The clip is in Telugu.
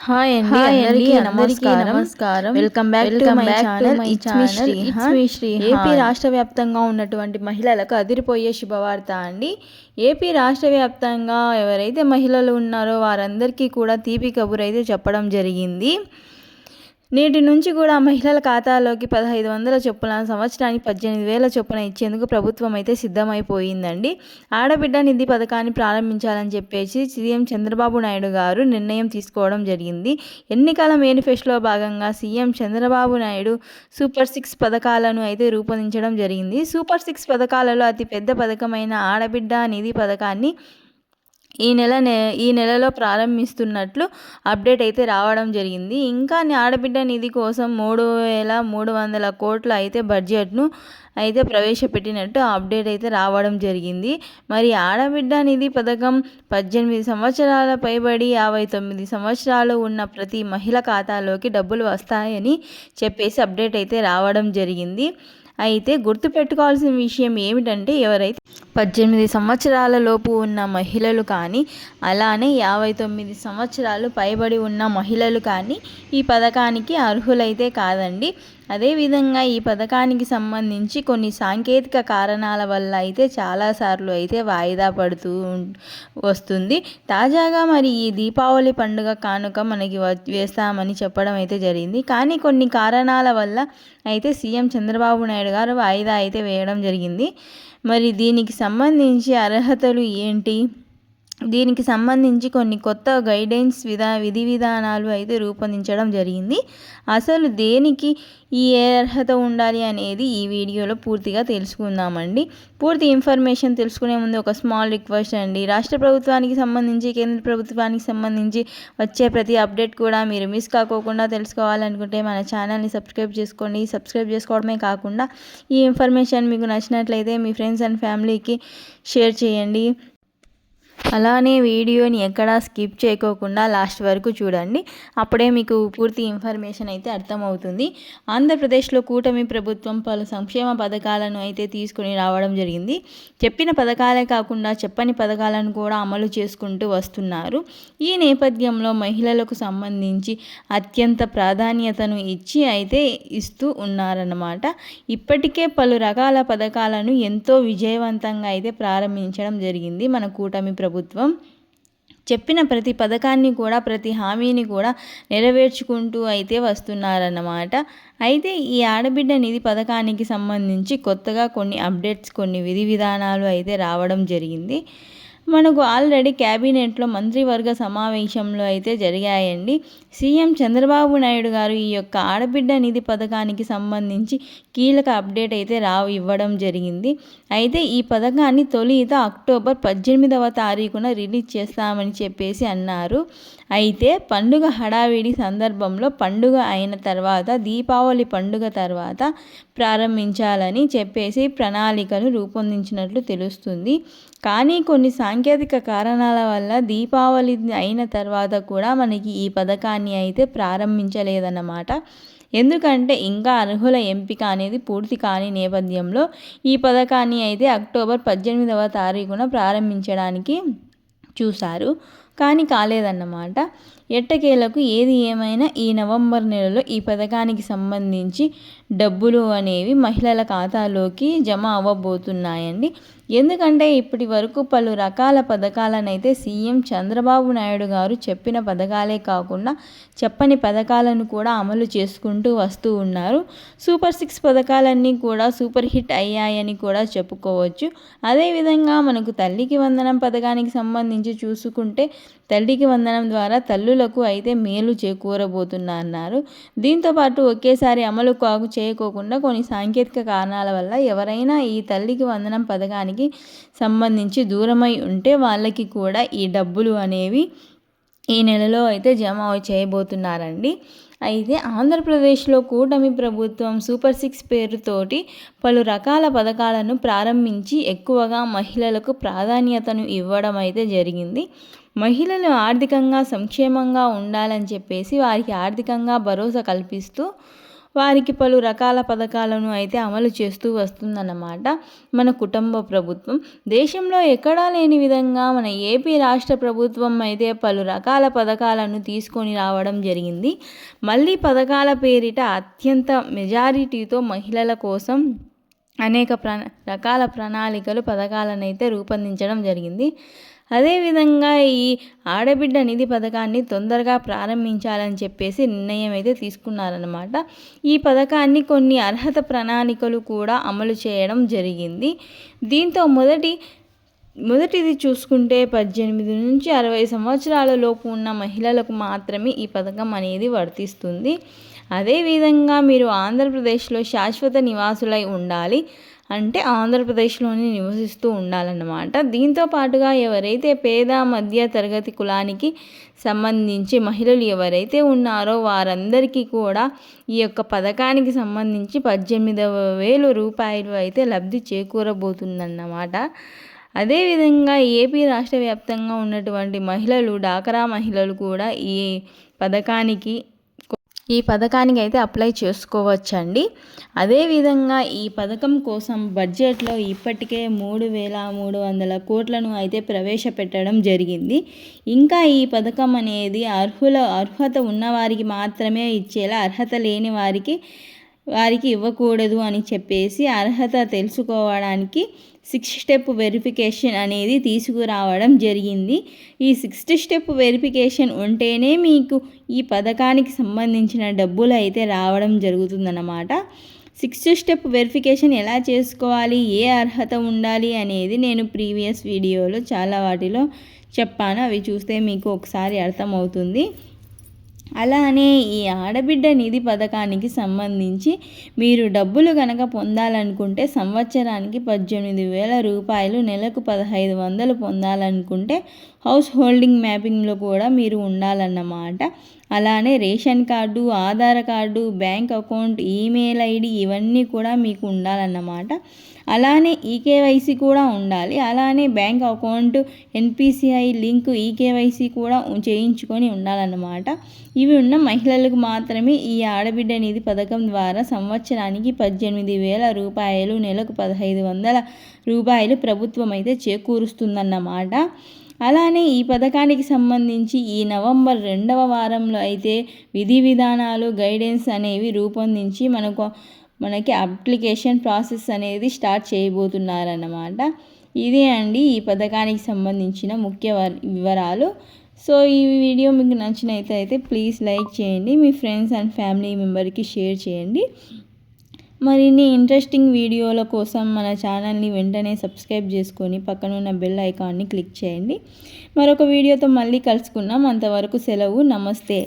హాయ్ అండి అందరికీ నమస్కారం నమస్కారం. Welcome back to my channel my it's me channel. Sri it's. Me Sri AP. రాష్ట్ర వ్యాప్తంగా ఉన్నటువంటి మహిళలకు అదిరిపోయే శుభవార్త అండి ఏపీ రాష్ట్ర వ్యాప్తంగా ఎవరైతే మహిళలు ఉన్నారో వారందరికీ కూడా తీపి కబురు అయితే చెప్పడం జరిగింది నేటి నుంచి కూడా మహిళల ఖాతాలోకి పదహైదు వందల చొప్పున సంవత్సరానికి పద్దెనిమిది వేల చొప్పున ఇచ్చేందుకు ప్రభుత్వం అయితే సిద్ధమైపోయిందండి. ఆడబిడ్డ నిధి పథకాన్ని ప్రారంభించాలని చెప్పేసి సీఎం చంద్రబాబు నాయుడు గారు నిర్ణయం తీసుకోవడం జరిగింది. ఎన్నికల మేనిఫెస్టోలో భాగంగా CM Chandrababu Naidu super six పథకాలను అయితే రూపొందించడం జరిగింది. సూపర్ సిక్స్ పథకాలలో అతి పెద్ద పథకమైన ఆడబిడ్డ నిధి పథకాన్ని ఈ నెల నె ఈ నెలలో ప్రారంభిస్తున్నట్లు అప్డేట్ అయితే రావడం జరిగింది. ఇంకా ఆడబిడ్డ నిధి కోసం మూడు వేల మూడు వందల కోట్లు అయితే బడ్జెట్ను అయితే ప్రవేశపెట్టినట్టు అప్డేట్ అయితే రావడం జరిగింది. మరి ఆడబిడ్డ నిధి పథకం పద్దెనిమిది సంవత్సరాల పైబడి యాభై తొమ్మిది సంవత్సరాలు ఉన్న ప్రతి మహిళ ఖాతాలోకి డబ్బులు వస్తాయని చెప్పేసి అప్డేట్ అయితే రావడం జరిగింది. అయితే గుర్తుపెట్టుకోవాల్సిన విషయం ఏమిటంటే ఎవరైతే పద్దెనిమిది సంవత్సరాల లోపు ఉన్న మహిళలు కానీ అలానే యాభై తొమ్మిది సంవత్సరాలు పైబడి ఉన్న మహిళలు కానీ ఈ పథకానికి అర్హులైతే కాదండి. అదేవిధంగా ఈ పథకానికి సంబంధించి కొన్ని సాంకేతిక కారణాల వల్ల అయితే చాలాసార్లు అయితే వాయిదా పడుతూ వస్తుంది. తాజాగా మరి ఈ దీపావళి పండుగ కానుక మనకి వేస్తామని చెప్పడం అయితే జరిగింది. కానీ కొన్ని కారణాల వల్ల అయితే సీఎం చంద్రబాబు నాయుడు గారు వాయిదా అయితే వేయడం జరిగింది. మరి దీనికి సంబంధించి అర్హతలు ఏంటి? దీనికి సంబంధించి కొన్ని కొత్త గైడెన్స్ విధా విధి విధానాలు అయితే రూపొందించడం జరిగింది. అసలు దేనికి ఈ అర్హత ఉండాలి అనేది ఈ వీడియోలో పూర్తిగా తెలుసుకుందామండి. పూర్తి ఇన్ఫర్మేషన్ తెలుసుకునే ముందు ఒక స్మాల్ రిక్వెస్ట్ అండి. రాష్ట్ర ప్రభుత్వానికి సంబంధించి కేంద్ర ప్రభుత్వానికి సంబంధించి వచ్చే ప్రతి అప్డేట్ కూడా మీరు మిస్ కాకోకుండా తెలుసుకోవాలనుకుంటే మన ఛానల్ని సబ్స్క్రైబ్ చేసుకోండి. సబ్స్క్రైబ్ చేసుకోవడమే కాకుండా ఈ ఇన్ఫర్మేషన్ మీకు నచ్చినట్లయితే మీ ఫ్రెండ్స్ అండ్ ఫ్యామిలీకి షేర్ చేయండి. అలానే వీడియోని ఎక్కడా స్కిప్ చేయకోకుండా లాస్ట్ వరకు చూడండి. అప్పుడే మీకు పూర్తి ఇన్ఫర్మేషన్ అయితే అర్థమవుతుంది. ఆంధ్రప్రదేశ్లో కూటమి ప్రభుత్వం పలు సంక్షేమ పథకాలను అయితే తీసుకుని రావడం జరిగింది. చెప్పిన పథకాలే కాకుండా చెప్పని పథకాలను కూడా అమలు చేసుకుంటూ వస్తున్నారు. ఈ నేపథ్యంలో మహిళలకు సంబంధించి అత్యంత ప్రాధాన్యతను ఇచ్చి అయితే ఇస్తూ ఉన్నారన్నమాట. ఇప్పటికే పలు రకాల పథకాలను ఎంతో విజయవంతంగా అయితే ప్రారంభించడం జరిగింది మన కూటమి ప్రభుత్వం. ప్రభుత్వం చెప్పిన ప్రతి పథకాన్ని కూడా ప్రతి హామీని కూడా నెరవేర్చుకుంటూ అయితే వస్తున్నారన్నమాట. అయితే ఈ ఆడబిడ్డ నిధి పథకానికి సంబంధించి కొత్తగా కొన్ని అప్డేట్స్ కొన్ని విధి విధానాలు అయితే రావడం జరిగింది. మనకు ఆల్రెడీ క్యాబినెట్లో మంత్రివర్గ సమావేశంలో అయితే జరిగాయండి. సీఎం చంద్రబాబు నాయుడు గారు ఈ యొక్క ఆడబిడ్డ నిధి పథకానికి సంబంధించి కీలక అప్డేట్ అయితే రావు ఇవ్వడం జరిగింది. అయితే ఈ పథకాన్ని తొలిత అక్టోబర్ పద్దెనిమిదవ తారీఖున రిలీజ్ చేస్తామని చెప్పేసి అన్నారు. అయితే పండుగ హడావిడి సందర్భంలో పండుగ అయిన తర్వాత దీపావళి పండుగ తర్వాత ప్రారంభించాలని చెప్పేసి ప్రణాళికలు రూపొందించినట్లు తెలుస్తుంది. కానీ కొన్ని సాంకేతిక కారణాల వల్ల దీపావళి అయిన తర్వాత కూడా మనకి ఈ పథకాన్ని అయితే ప్రారంభించలేదన్నమాట. ఎందుకంటే ఇంకా అర్హుల ఎంపిక అనేది పూర్తి కాని నేపథ్యంలో ఈ పథకాన్ని అయితే అక్టోబర్ పద్దెనిమిదవ తారీఖున ప్రారంభించడానికి చూశారు. కానీ కాలేదన్నమాట. ఎట్టకేలకు ఏది ఏమైనా ఈ నవంబర్ నెలలో ఈ పథకానికి సంబంధించి డబ్బులు అనేవి మహిళల ఖాతాలోకి జమ అవ్వబోతున్నాయండి. ఎందుకంటే ఇప్పటి వరకు పలు రకాల పథకాలనైతే సీఎం చంద్రబాబు నాయుడు గారు చెప్పిన పథకాలే కాకుండా చెప్పని పథకాలను కూడా అమలు చేసుకుంటూ వస్తూ ఉన్నారు. సూపర్ సిక్స్ పథకాలన్నీ కూడా సూపర్ హిట్ అయ్యాయని కూడా చెప్పుకోవచ్చు. అదేవిధంగా మనకు తల్లికి వందనం పథకానికి సంబంధించి చూసుకుంటే తల్లికి వందనం ద్వారా తల్లులకు అయితే మేలు చేకూరబోతున్నారు దీంతోపాటు ఒకేసారి అమలు కాకు చేయకోకుండా కొన్ని సాంకేతిక కారణాల వల్ల ఎవరైనా ఈ తల్లికి వందనం పథకానికి సంబంధించి దూరమై ఉంటే వాళ్ళకి కూడా ఈ డబ్బులు అనేవి ఈ నెలలో అయితే జమ చేయబోతున్నారండి. అయితే ఆంధ్రప్రదేశ్లో కూటమి ప్రభుత్వం సూపర్ సిక్స్ పేరుతోటి పలు రకాల పథకాలను ప్రారంభించి ఎక్కువగా మహిళలకు ప్రాధాన్యతను ఇవ్వడం అయితే జరిగింది. మహిళలు ఆర్థికంగా సంక్షేమంగా ఉండాలని చెప్పేసి వారికి ఆర్థికంగా భరోసా కల్పిస్తూ వారికి పలు రకాల పథకాలను అయితే అమలు చేస్తూ వస్తుందన్నమాట. మన కుటుంబ ప్రభుత్వం. దేశంలో ఎక్కడా లేని విధంగా మన ఏపీ రాష్ట్ర ప్రభుత్వం అయితే పలు రకాల పథకాలను తీసుకొని రావడం జరిగింది. మళ్ళీ పథకాల పేరిట అత్యంత మెజారిటీతో మహిళల కోసం అనేక ప్ర రకాల ప్రణాళికలు పథకాలను అయితే రూపొందించడం జరిగింది. అదేవిధంగా ఈ ఆడబిడ్డ నిధి పథకాన్ని తొందరగా ప్రారంభించాలని చెప్పేసి నిర్ణయం అయితే తీసుకున్నారనమాట ఈ పథకాన్ని కొన్ని అర్హత ప్రణాళికలు కూడా అమలు చేయడం జరిగింది. దీంతో మొదటి మొదటిది చూసుకుంటే పద్దెనిమిది నుంచి అరవై సంవత్సరాల లోపు ఉన్న మహిళలకు మాత్రమే ఈ పథకం అనేది వర్తిస్తుంది. అదేవిధంగా మీరు ఆంధ్రప్రదేశ్లో శాశ్వత నివాసులై ఉండాలి. అంటే ఆంధ్రప్రదేశ్లోనే నివసిస్తూ ఉండాలన్నమాట. దీంతో పాటుగా ఎవరైతే పేద మధ్య తరగతి కులానికి సంబంధించి మహిళలు ఎవరైతే ఉన్నారో వారందరికీ కూడా ఈ యొక్క పథకానికి సంబంధించి పద్దెనిమిదవ వేలు రూపాయలు అయితే లబ్ధి చేకూరబోతుందన్నమాట. అదేవిధంగా ఏపీ రాష్ట్ర వ్యాప్తంగా ఉన్నటువంటి మహిళలు డాకరా మహిళలు కూడా ఈ పథకానికి ఈ పథకానికి అయితే అప్లై చేసుకోవచ్చండి. అదేవిధంగా ఈ పథకం కోసం బడ్జెట్లో ఇప్పటికే మూడు వేల మూడు వందల కోట్లను అయితే ప్రవేశపెట్టడం జరిగింది. ఇంకా ఈ పథకం అనేది అర్హుల అర్హత ఉన్నవారికి మాత్రమే ఇచ్చేలా అర్హత లేని వారికి వారికి ఇవ్వకూడదు అని చెప్పేసి అర్హత తెలుసుకోవడానికి సిక్స్త్ స్టెప్ వెరిఫికేషన్ అనేది తీసుకురావడం జరిగింది. ఈ సిక్స్త్ స్టెప్ వెరిఫికేషన్ ఉంటేనే మీకు ఈ పథకానికి సంబంధించిన డబ్బులు అయితే రావడం జరుగుతుందన్నమాట. సిక్స్త్ స్టెప్ వెరిఫికేషన్ ఎలా చేసుకోవాలి? ఏ అర్హత ఉండాలి అనేది నేను ప్రీవియస్ వీడియోలో చాలా వాటిలో చెప్పాను. అవి చూస్తే మీకు ఒకసారి అర్థమవుతుంది. అలానే ఈ ఆడబిడ్డ నిధి పథకానికి సంబంధించి మీరు డబ్బులు కనుక పొందాలనుకుంటే సంవత్సరానికి పద్దెనిమిది వేల రూపాయలు నెలకు పదహైదు వందలు పొందాలనుకుంటే హౌస్ హోల్డింగ్ మ్యాపింగ్లో కూడా మీరు ఉండాలన్నమాట. అలానే ration card Aadhaar card bank account email ID ఇవన్నీ కూడా మీకు ఉండాలన్నమాట. అలానే ఈకేవైసీ కూడా ఉండాలి. అలానే bank account NPCI link eKYC కూడా చేయించుకొని ఉండాలన్నమాట. ఇవి ఉన్న మహిళలకు మాత్రమే ఈ ఆడబిడ్డ నిధి పథకం ద్వారా సంవత్సరానికి పద్దెనిమిది వేల రూపాయలు నెలకు పదహైదు వందల రూపాయలు ప్రభుత్వం అయితే చేకూరుస్తుందన్నమాట. అలానే ఈ పథకానికి సంబంధించి ఈ నవంబర్ రెండవ వారంలో అయితే విధి విధానాలు గైడెన్స్ అనేవి రూపొందించి మనకు మనకి అప్లికేషన్ ప్రాసెస్ అనేది స్టార్ట్ చేయబోతున్నారన్నమాట. ఇదే అండి ఈ పథకానికి సంబంధించిన ముఖ్య వివరాలు. సో ఈ వీడియో మీకు నచ్చినైతే ప్లీజ్ లైక్ చేయండి మీ ఫ్రెండ్స్ అండ్ ఫ్యామిలీ మెంబర్కి షేర్ చేయండి. మరిన్ని ఇంట్రెస్టింగ్ వీడియోల కోసం మన ఛానల్ని వెంటనే సబ్స్క్రైబ్ చేసుకొని పక్కనున్న బెల్ ఐకాన్ని క్లిక్ చేయండి. మరొక వీడియోతో మళ్ళీ కలుసుకున్నాం అంతవరకు సెలవు. నమస్తే.